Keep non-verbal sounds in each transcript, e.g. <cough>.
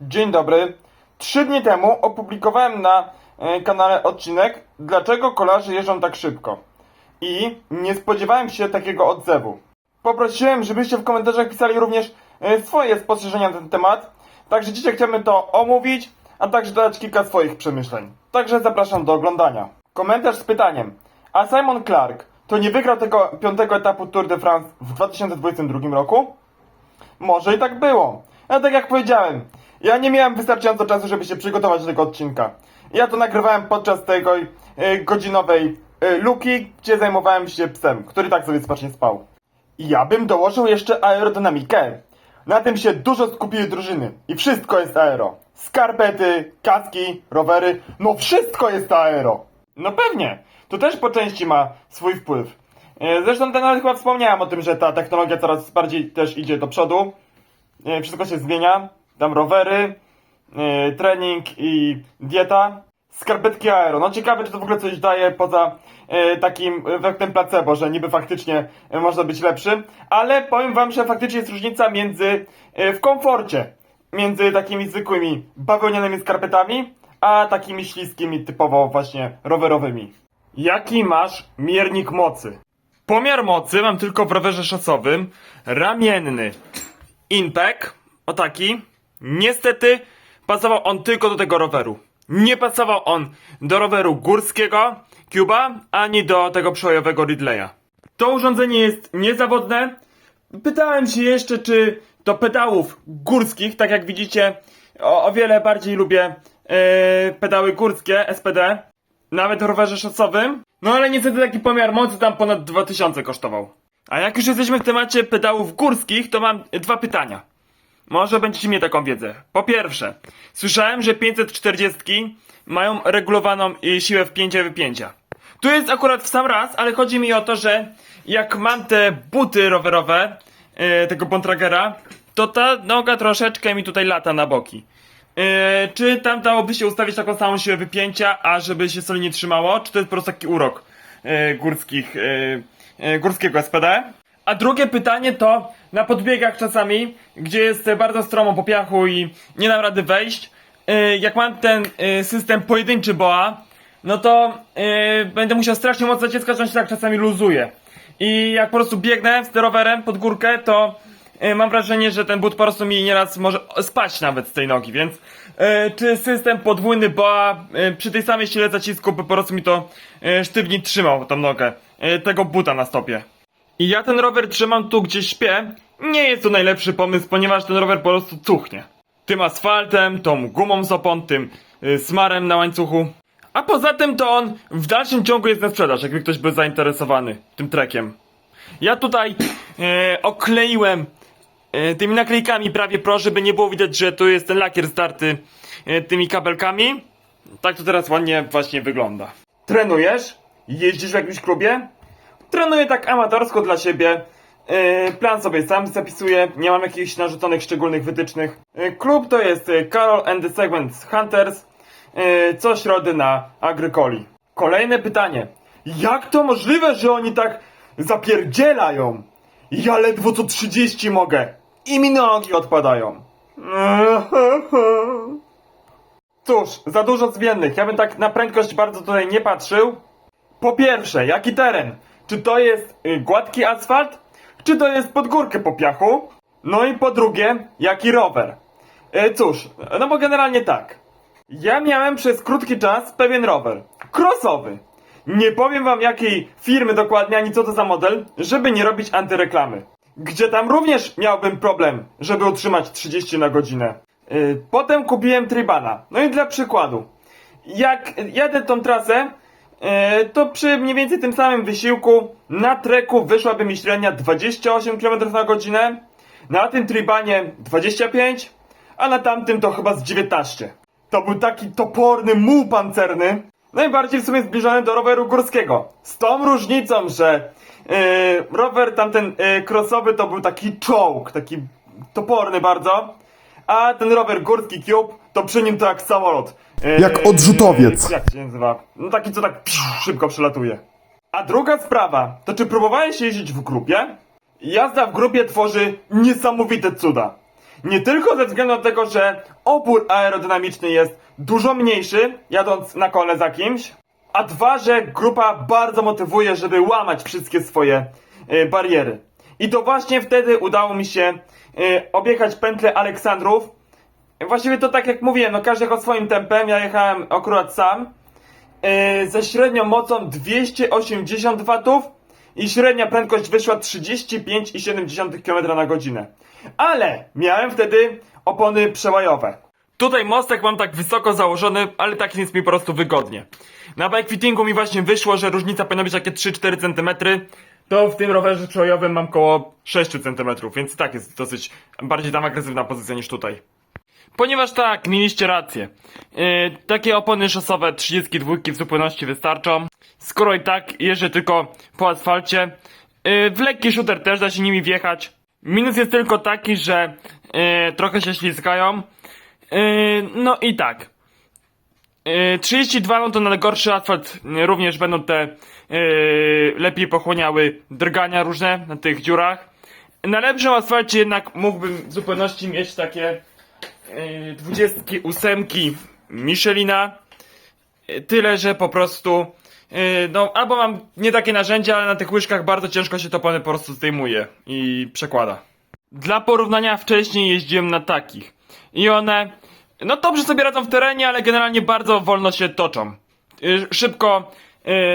Dzień dobry. Trzy dni temu opublikowałem na e, kanale odcinek Dlaczego kolarze jeżdżą tak szybko? I nie spodziewałem się takiego odzewu. Poprosiłem, żebyście w komentarzach pisali również e, swoje spostrzeżenia na ten temat. Także dzisiaj chciałbym to omówić, a także dodać kilka swoich przemyśleń. Także zapraszam do oglądania. Komentarz z pytaniem. A Simon Clark to nie wygrał tego piątego etapu Tour de France w 2022 roku? Może i tak było. Ale tak jak powiedziałem, ja nie miałem wystarczająco czasu, żeby się przygotować do tego odcinka. Ja to nagrywałem podczas tego e, godzinowej e, luki, gdzie zajmowałem się psem, który tak sobie spacznie spał. I ja bym dołożył jeszcze aerodynamikę. Na tym się dużo skupiły drużyny. I wszystko jest aero. Skarpety, kaski, rowery, no wszystko jest aero. No pewnie, to też po części ma swój wpływ. E, Zresztą ten nawet chyba wspomniałem o tym, że ta technologia coraz bardziej też idzie do przodu. Wszystko się zmienia. Tam rowery, e, trening i dieta. Skarpetki aero. No ciekawe, czy to w ogóle coś daje poza e, takim efektem placebo, że niby faktycznie można być lepszy. Ale powiem wam, że faktycznie jest różnica między w komforcie między takimi zwykłymi bawełnianymi skarpetami, a takimi śliskimi typowo właśnie rowerowymi. Jaki masz miernik mocy? Pomiar mocy mam tylko w rowerze szosowym, ramienny. Inpek, o taki. Niestety pasował on tylko do tego roweru. Nie pasował on do roweru górskiego Cuba, ani do tego przełojowego Ridleya. To urządzenie jest niezawodne. Pytałem się jeszcze, czy do pedałów górskich, tak jak widzicie, o, o wiele bardziej lubię e, pedały górskie, SPD, nawet w rowerze szosowym. No ale niestety taki pomiar mocy tam ponad 2000 kosztował. A jak już jesteśmy w temacie pedałów górskich, to mam dwa pytania. Może będziecie mieli taką wiedzę. Po pierwsze, słyszałem, że 540 mają regulowaną y, siłę wpięcia i wypięcia. Tu jest akurat w sam raz, ale chodzi mi o to, że jak mam te buty rowerowe, y, tego Bontragera, to ta noga troszeczkę mi tutaj lata na boki. Yy, czy tam dałoby się ustawić taką samą siłę wypięcia, a żeby się solidnie trzymało? Czy to jest po prostu taki urok yy, górskich, yy, yy, górskiego SPD? A drugie pytanie to na podbiegach czasami, gdzie jest bardzo stromo po piachu i nie dam rady wejść, yy, jak mam ten yy, system pojedynczy BOA, no to będę musiał strasznie mocno naciskać, on się tak czasami luzuje. I jak po prostu biegnę z rowerem pod górkę, to mam wrażenie, że ten but po prostu mi nieraz może spaść nawet z tej nogi, więc czy system podwójny BOA przy tej samej sile zacisku by po prostu mi to yy, sztywniej trzymał tą nogę, yy, tego buta na stopie. I ja ten rower trzymam tu, gdzie śpię. Nie jest to najlepszy pomysł, ponieważ ten rower po prostu cuchnie. Tym asfaltem, tą gumą z opon, tym y, smarem na łańcuchu. A poza tym to on w dalszym ciągu jest na sprzedaż, jakby ktoś był zainteresowany tym trekiem. Ja tutaj e, okleiłem e, tymi naklejkami prawie pro, żeby nie było widać, że tu jest ten lakier starty e, tymi kabelkami. Tak to teraz ładnie właśnie wygląda. Trenujesz? Jeździsz w jakimś klubie? Trenuję tak amatorsko dla siebie. Yy, plan sobie sam zapisuję, nie mam jakichś narzuconych szczególnych wytycznych. Yy, klub to jest yy, Carol and the Segments Hunters, yy, co środy na Agrykoli. Kolejne pytanie. Jak to możliwe, że oni tak zapierdzielają? Ja ledwo co 30 mogę. I mi nogi odpadają. <laughs> Cóż, za dużo zmiennych. Ja bym tak na prędkość bardzo tutaj nie patrzył. Po pierwsze, jaki teren? Czy to jest y, gładki asfalt? Czy to jest pod górkę po piachu? No i po drugie, jaki rower? Y, cóż, no bo generalnie tak. Ja miałem przez krótki czas pewien rower. Crossowy. Nie powiem wam jakiej firmy dokładnie, ani co to za model, żeby nie robić antyreklamy. Gdzie tam również miałbym problem, żeby utrzymać 30 na godzinę. Y, potem kupiłem Tribana. No i dla przykładu. Jak jadę tą trasę, to przy mniej więcej tym samym wysiłku na treku wyszłaby mi średnia 28 km na godzinę, na tym tribanie 25, a na tamtym to chyba z 19. To był taki toporny muł pancerny, najbardziej w sumie zbliżony do roweru górskiego. Z tą różnicą, że e, rower tamten e, crossowy to był taki czołg, taki toporny bardzo, a ten rower górski Cube to przy nim to jak samolot. E, Jak odrzutowiec. Jak się nazywa? No taki, co tak psiu, szybko przelatuje. A druga sprawa, to czy próbowałeś jeździć w grupie? Jazda w grupie tworzy niesamowite cuda. Nie tylko ze względu na tego, że opór aerodynamiczny jest dużo mniejszy, jadąc na kole za kimś, a dwa, że grupa bardzo motywuje, żeby łamać wszystkie swoje y, bariery. I to właśnie wtedy udało mi się y, objechać pętlę Aleksandrów. Właściwie to tak jak mówiłem, no każdy jechał swoim tempem, ja jechałem akurat sam. y, ze średnią mocą 280 watów i średnia prędkość wyszła 35,7 km na godzinę. Ale miałem wtedy opony przełajowe. Tutaj mostek mam tak wysoko założony, ale tak jest mi po prostu wygodnie. Na bike fittingu mi właśnie wyszło, że różnica powinna być takie 3-4 cm. To w tym rowerze przełajowym mam koło 6 cm, więc tak jest dosyć bardziej tam agresywna pozycja niż tutaj. Ponieważ tak, mieliście rację. Yy, takie opony szosowe 32 w zupełności wystarczą. Skoro i tak jeżdżę tylko po asfalcie, yy, w lekki shooter też da się nimi wjechać. Minus jest tylko taki, że yy, trochę się ślizgają. Yy, no i tak. Yy, 32 no to na gorszy asfalt również będą te yy, lepiej pochłaniały drgania różne na tych dziurach. Na lepszym asfalcie jednak mógłbym w zupełności mieć takie 28 Michelina. Yy, Tyle, że po prostu yy, no albo mam nie takie narzędzia, ale na tych łyżkach bardzo ciężko się to po prostu zdejmuje i przekłada. Dla porównania wcześniej jeździłem na takich. I one, no dobrze sobie radzą w terenie, ale generalnie bardzo wolno się toczą. Szybko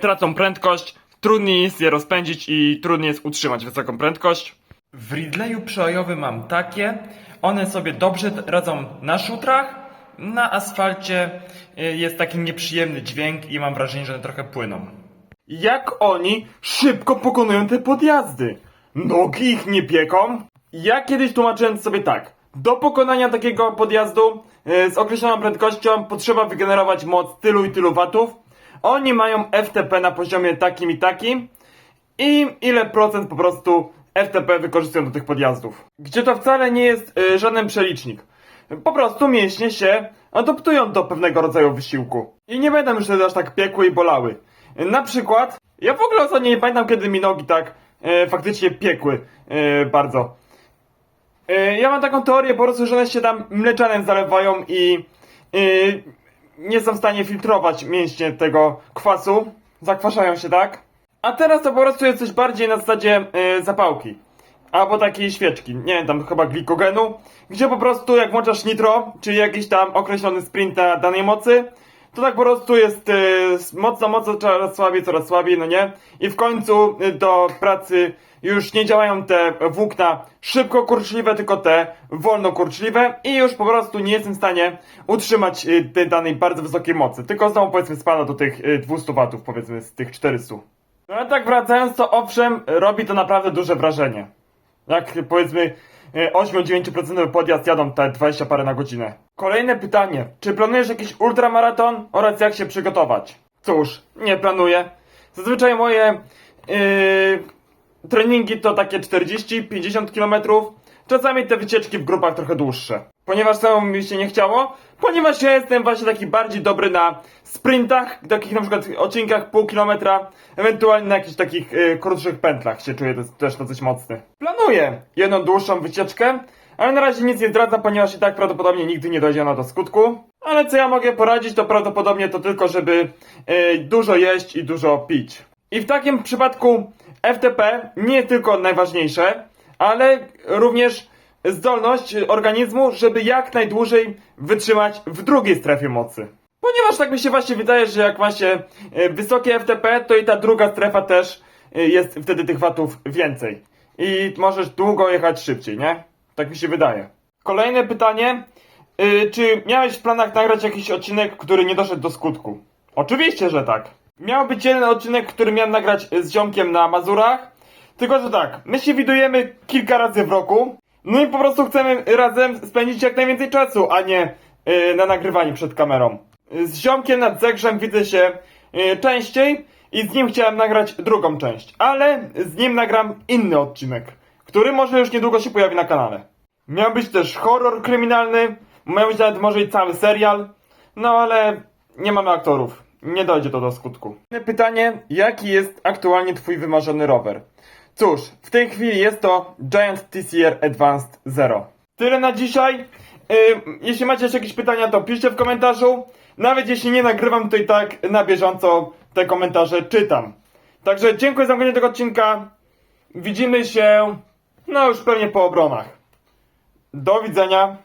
tracą prędkość, trudniej jest je rozpędzić i trudniej jest utrzymać wysoką prędkość. W Ridleyu przełajowym mam takie. One sobie dobrze radzą na szutrach. Na asfalcie y, jest taki nieprzyjemny dźwięk i mam wrażenie, że one trochę płyną. Jak oni szybko pokonują te podjazdy? Nogi ich nie pieką? Ja kiedyś tłumaczyłem sobie tak. Do pokonania takiego podjazdu y, z określoną prędkością potrzeba wygenerować moc tylu i tylu watów. Oni mają FTP na poziomie takim i takim i ile procent po prostu FTP wykorzystują do tych podjazdów. Gdzie to wcale nie jest y, żaden przelicznik. Po prostu mięśnie się adoptują do pewnego rodzaju wysiłku. I nie będą już wtedy aż tak piekły i bolały. Na przykład, ja w ogóle ostatnio nie pamiętam kiedy mi nogi tak y, faktycznie piekły y, bardzo. Y, ja mam taką teorię po prostu, że one się tam mleczanem zalewają i y, nie są w stanie filtrować mięśnie tego kwasu. Zakwaszają się, tak? A teraz to po prostu jest coś bardziej na zasadzie y, zapałki. Albo takiej świeczki, nie wiem, tam chyba glikogenu, gdzie po prostu jak włączasz nitro, czyli jakiś tam określony sprint na danej mocy, to tak po prostu jest y, mocno, mocno, coraz słabiej, coraz słabiej, no nie? I w końcu y, do pracy już nie działają te włókna szybko kurczliwe, tylko te wolno kurczliwe i już po prostu nie jestem w stanie utrzymać tej danej bardzo wysokiej mocy. Tylko znowu powiedzmy spada do tych y, 200 watów, powiedzmy z tych 400. No ale tak wracając, to owszem, robi to naprawdę duże wrażenie. Jak powiedzmy e, 8-9% podjazd jadą te 20 parę na godzinę. Kolejne pytanie. Czy planujesz jakiś ultramaraton oraz jak się przygotować? Cóż, nie planuję. Zazwyczaj moje yy, treningi to takie 40-50 km. Czasami te wycieczki w grupach trochę dłuższe. Ponieważ samemu mi się nie chciało, ponieważ ja jestem właśnie taki bardziej dobry na sprintach, takich na przykład odcinkach pół kilometra, ewentualnie na jakichś takich y, krótszych pętlach się czuję też dosyć mocny. Planuję jedną dłuższą wycieczkę, ale na razie nic nie zdradzam, ponieważ i tak prawdopodobnie nigdy nie dojdzie ona do skutku. Ale co ja mogę poradzić, to prawdopodobnie to tylko, żeby y, dużo jeść i dużo pić. I w takim przypadku FTP nie tylko najważniejsze, ale również zdolność organizmu, żeby jak najdłużej wytrzymać w drugiej strefie mocy. Ponieważ tak mi się właśnie wydaje, że jak ma się e, wysokie FTP, to i ta druga strefa też e, jest wtedy tych watów więcej. I możesz długo jechać szybciej, nie? Tak mi się wydaje. Kolejne pytanie. Y, Czy miałeś w planach nagrać jakiś odcinek, który nie doszedł do skutku? Oczywiście, że tak. Miał być jeden odcinek, który miałem nagrać z ziomkiem na Mazurach. Tylko, że tak, my się widujemy kilka razy w roku. No i po prostu chcemy razem spędzić jak najwięcej czasu, a nie y, na nagrywaniu przed kamerą. Z ziomkiem nad Zegrzem widzę się y, częściej i z nim chciałem nagrać drugą część. Ale z nim nagram inny odcinek, który może już niedługo się pojawi na kanale. Miał być też horror kryminalny, miał być nawet może i cały serial, no ale nie mamy aktorów. Nie dojdzie to do skutku. Pytanie, jaki jest aktualnie twój wymarzony rower? Cóż, w tej chwili jest to Giant TCR Advanced Zero. Tyle na dzisiaj. Jeśli macie jeszcze jakieś pytania, to piszcie w komentarzu. Nawet jeśli nie nagrywam tutaj tak na bieżąco, te komentarze czytam. Także dziękuję za oglądanie tego odcinka. Widzimy się, no już pewnie po obronach. Do widzenia.